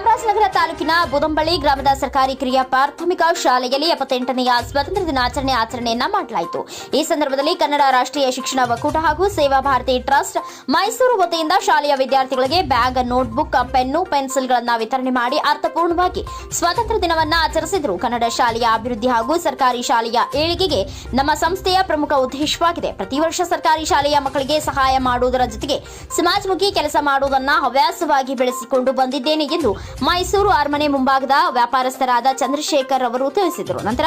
ಚಾಮರಾಜನಗರ ತಾಲೂಕಿನ ಬುದಂಬಳ್ಳಿ ಗ್ರಾಮದ ಸರ್ಕಾರಿ ಕಿರಿಯ ಪ್ರಾಥಮಿಕ ಶಾಲೆಯಲ್ಲಿ ಎಪ್ಪತ್ತೆಂಟನೆಯ ಸ್ವಾತಂತ್ರ್ಯ ದಿನಾಚರಣೆ ಆಚರಣೆಯನ್ನ ಮಾಡಲಾಯಿತು. ಈ ಸಂದರ್ಭದಲ್ಲಿ ಕನ್ನಡ ರಾಷ್ಟ್ರೀಯ ಶಿಕ್ಷಣ ಒಕ್ಕೂಟ ಹಾಗೂ ಸೇವಾ ಭಾರತಿ ಟ್ರಸ್ಟ್ ಮೈಸೂರು ವತಿಯಿಂದ ಶಾಲೆಯ ವಿದ್ಯಾರ್ಥಿಗಳಿಗೆ ಬ್ಯಾಗ್, ನೋಟ್ಬುಕ್, ಪೆನ್ನು, ಪೆನ್ಸಿಲ್ಗಳನ್ನು ವಿತರಣೆ ಮಾಡಿ ಅರ್ಥಪೂರ್ಣವಾಗಿ ಸ್ವಾತಂತ್ರ್ಯ ದಿನವನ್ನ ಆಚರಿಸಿದರು. ಕನ್ನಡ ಶಾಲೆಯ ಅಭಿವೃದ್ಧಿ ಹಾಗೂ ಸರ್ಕಾರಿ ಶಾಲೆಯ ಏಳಿಗೆಗೆ ನಮ್ಮ ಸಂಸ್ಥೆಯ ಪ್ರಮುಖ ಉದ್ದೇಶವಾಗಿದೆ. ಪ್ರತಿ ವರ್ಷ ಸರ್ಕಾರಿ ಶಾಲೆಯ ಮಕ್ಕಳಿಗೆ ಸಹಾಯ ಮಾಡುವುದರ ಜೊತೆಗೆ ಸಮಾಜಮುಖಿ ಕೆಲಸ ಮಾಡುವುದನ್ನು ಹವ್ಯಾಸವಾಗಿ ಬೆಳೆಸಿಕೊಂಡು ಬಂದಿದ್ದೇನೆ ಎಂದು ಮೈಸೂರು ಅರಮನೆ ಮುಂಭಾಗದ ವ್ಯಾಪಾರಸ್ಥರಾದ ಚಂದ್ರಶೇಖರ್ ಅವರು ತಿಳಿಸಿದರು. ನಂತರ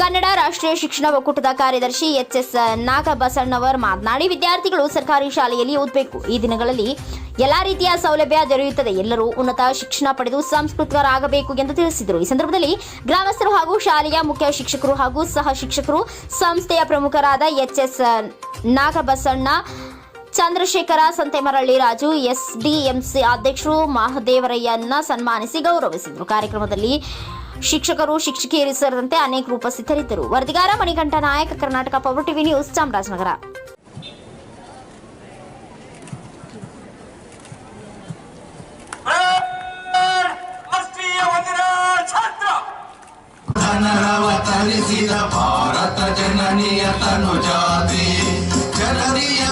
ಕನ್ನಡ ರಾಷ್ಟ್ರೀಯ ಶಿಕ್ಷಣ ಒಕ್ಕೂಟದ ಕಾರ್ಯದರ್ಶಿ ಎಚ್ ಎಸ್ ನಾಗಬಸಣ್ಣವರ್ ಮಾತನಾಡಿ, ವಿದ್ಯಾರ್ಥಿಗಳು ಸರ್ಕಾರಿ ಶಾಲೆಯಲ್ಲಿ ಓದಬೇಕು. ಈ ದಿನಗಳಲ್ಲಿ ಎಲ್ಲಾ ರೀತಿಯ ಸೌಲಭ್ಯ ದೊರೆಯುತ್ತದೆ. ಎಲ್ಲರೂ ಉನ್ನತ ಶಿಕ್ಷಣ ಪಡೆದು ಸಂಸ್ಕೃತರಾಗಬೇಕು ಎಂದು ತಿಳಿಸಿದರು. ಈ ಸಂದರ್ಭದಲ್ಲಿ ಗ್ರಾಮಸ್ಥರು ಹಾಗೂ ಶಾಲೆಯ ಮುಖ್ಯ ಶಿಕ್ಷಕರು ಹಾಗೂ ಸಹ ಶಿಕ್ಷಕರು ಸಂಸ್ಥೆಯ ಪ್ರಮುಖರಾದ H S Nagabasanna Chandrashekhar Santemaralli Raju, SDMC ಅಧ್ಯಕ್ಷರು ಮಹದೇವರಯ್ಯನ್ನ ಸನ್ಮಾನಿಸಿ ಗೌರವಿಸಿದರು. ಕಾರ್ಯಕ್ರಮದಲ್ಲಿ ಶಿಕ್ಷಕರು, ಶಿಕ್ಷಕಿಯರು ಸೇರಿದಂತೆ ಅನೇಕರು ಉಪಸ್ಥಿತರಿದ್ದರು. ವರದಿಗಾರ Manikanta Nayak, Karnataka power TV news, Chamarajanagar. Bharata ಜನನಿಯ ತನು ಜಾತಿ. ಜನನಿಯ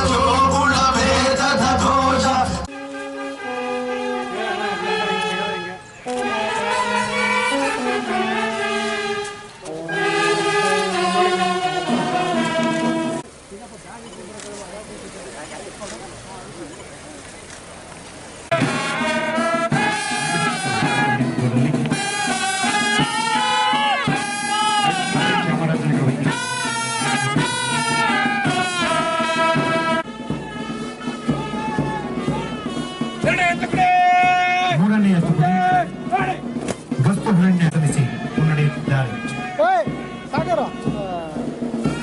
ಮೂರನೆಯ ತುಕಡಿ ವಸ್ತುಗಳನ್ನೇ ಸಲ್ಲಿಸಿ ಮುನ್ನಡೆಯುತ್ತಿದ್ದಾರೆ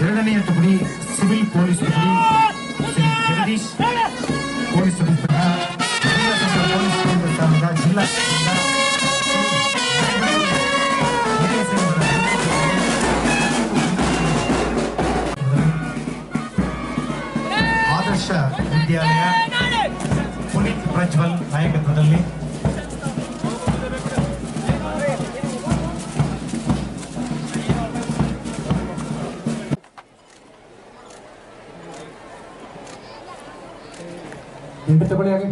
ಎರಡನೆಯ ತುಕಡಿ ಸಿವಿಲ್ ಪೊಲೀಸ್ ತುಕಡಿ ಶ್ರೀ ಜಗದೀಶ್ ಪೊಲೀಸ್ ಅಧಿಕಾರಿ ಕರ್ನಾಟಕ ಪೊಲೀಸ್ ಕೇಂದ್ರ ಸ್ಥಾನದ ಜಿಲ್ಲಾ ಹಿರಿಯ ಸೇವಕರ ಆದರ್ಶ ವಿದ್ಯಾಲಯ ಪುನೀತ್ ಪ್ರಜ್ವಲ್ ನಾಯಕತ್ವದಲ್ಲಿ ನಿಂಬೆ ತಗೊಳ್ಳಿ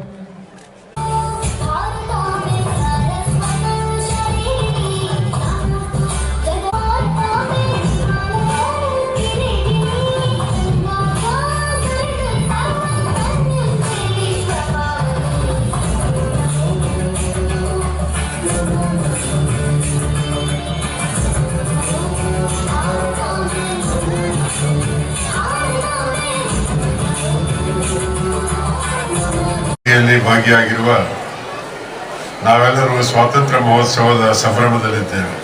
ಹಾಗೆ ಯಲ್ಲಿ ಭಾಗಿಯಾಗಿರುವ ನಾವೆಲ್ಲರೂ ಸ್ವಾತಂತ್ರ್ಯ ಮಹೋತ್ಸವದ ಸಂಭ್ರಮದಲ್ಲಿದ್ದೇವೆ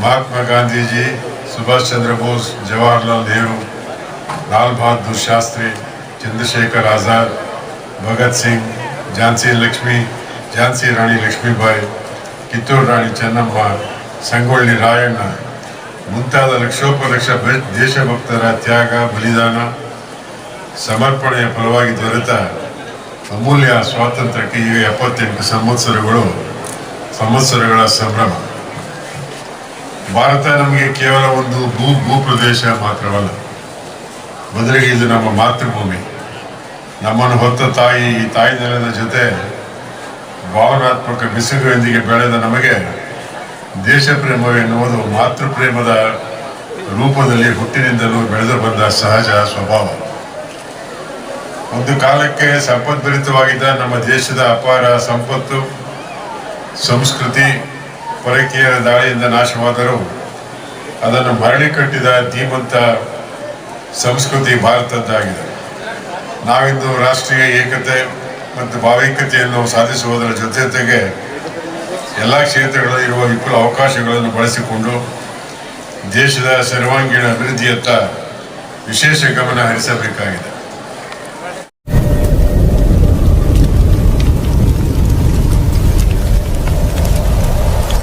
ಮಹಾತ್ಮ ಗಾಂಧೀಜಿ ಸುಭಾಷ್ ಚಂದ್ರ ಬೋಸ್ ಜವಾಹರ್ಲಾಲ್ ನೆಹರು ಲಾಲ್ ಬಹದ್ದೂರ್ ಶಾಸ್ತ್ರಿ ಚಂದ್ರಶೇಖರ್ ಆಜಾದ್ ಭಗತ್ ಸಿಂಗ್ ಝಾನ್ಸಿ ಲಕ್ಷ್ಮಿ ಝಾನ್ಸಿ ರಾಣಿ ಲಕ್ಷ್ಮೀಬಾಯಿ ಕಿತ್ತೂರು ರಾಣಿ ಚೆನ್ನಮ್ಮ ಸಂಗೊಳ್ಳಿ ರಾಯಣ್ಣ ಮುಂತಾದ ಲಕ್ಷೋಪಲಕ್ಷ ಬೆ- ದೇಶಭಕ್ತರ ತ್ಯಾಗ ಬಲಿದಾನ ಸಮರ್ಪಣೆಯ ಫಲವಾಗಿ ದೊರೆತ ಅಮೂಲ್ಯ ಸ್ವಾತಂತ್ರ್ಯಕ್ಕೆ ಈ ಎಪ್ಪತ್ತೆಂಟು ಸಂವತ್ಸರಗಳು, ಸಂವತ್ಸರಗಳ ಸಂಭ್ರಮ. ಭಾರತ ನಮಗೆ ಕೇವಲ ಒಂದು ಭೂ, ಭೂಪ್ರದೇಶ ಮಾತ್ರವಲ್ಲ. ಬದಲಿಗೆ ಇದು ನಮ್ಮ ಮಾತೃಭೂಮಿ. ನಮ್ಮನ್ನು ಹೊತ್ತ ತಾಯಿ, ಈ ತಾಯಿ ನೆಲದ ಜೊತೆ ಭಾವನಾತ್ಮಕ ಬಿಸಿಲುಗಳೊಂದಿಗೆ ಬೆಳೆದ ನಮಗೆ ದೇಶ ಪ್ರೇಮವೆನ್ನುವುದು ಮಾತೃ ಪ್ರೇಮದ ರೂಪದಲ್ಲಿ ಹುಟ್ಟಿನಿಂದಲೂ ಬೆಳೆದು ಬಂದ ಸಹಜ ಸ್ವಭಾವ. ಒಂದು ಕಾಲಕ್ಕೆ ಸಂಪದ್ಭರಿತವಾಗಿದ್ದ ನಮ್ಮ ದೇಶದ ಅಪಾರ ಸಂಪತ್ತು, ಸಂಸ್ಕೃತಿ ಪರಕೀಯರ ದಾಳಿಯಿಂದ ನಾಶವಾದರೂ ಅದನ್ನು ಮರಳಿ ಕಟ್ಟಿದ ಧೀಮಂತ ಸಂಸ್ಕೃತಿ ಭಾರತದ್ದಾಗಿದೆ. ನಾವಿಂದು ರಾಷ್ಟ್ರೀಯ ಏಕತೆ ಮತ್ತು ಭಾವೈಕ್ಯತೆಯನ್ನು ಸಾಧಿಸುವುದರ ಜೊತೆ ಜೊತೆಗೆ ಎಲ್ಲ ಕ್ಷೇತ್ರಗಳಲ್ಲಿ ಇರುವ ವಿಪುಲ ಅವಕಾಶಗಳನ್ನು ಬಳಸಿಕೊಂಡು ದೇಶದ ಸರ್ವಾಂಗೀಣ ಅಭಿವೃದ್ಧಿಯತ್ತ ವಿಶೇಷ ಗಮನ ಹರಿಸಬೇಕಾಗಿದೆ.